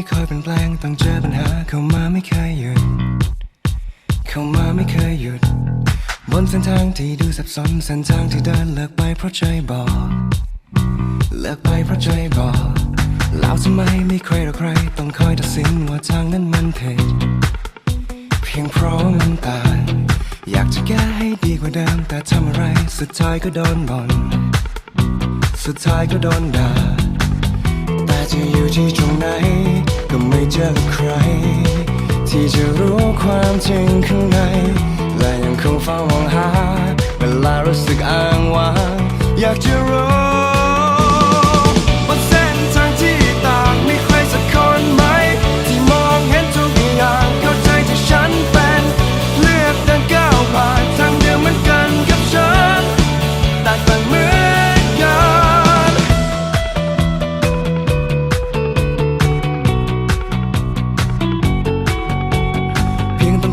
ไม่เคยเปล้งต้องเจอปัญหาเข้ามาไม่เคยหยุด เข้ามาไม่เคยหยุด บนเส้นทางที่ดูสับสนเส้นทางที่เดินเลิกไปเพราะใจบอกเลิกไปเพราะใจบอกแล้วทำไมไม่ใครหรอกใครต้องคอยตัดสินว่าทางนั้นมันผิดเพียงเพราะมันต่างอยากจะแก้ให้ดีกว่าเดิมแต่ทำอะไรสุดท้ายก็โดนบ่นสุดท้ายก็โดนด่าแต่จะอยู่ที่ตรงไหน ก็ไม่เจอใคร ที่จะรู้ความจริงข้างใน และยังคงเฝ้ามองหา เวลารู้สึกอ้างว้างอยากจะรู้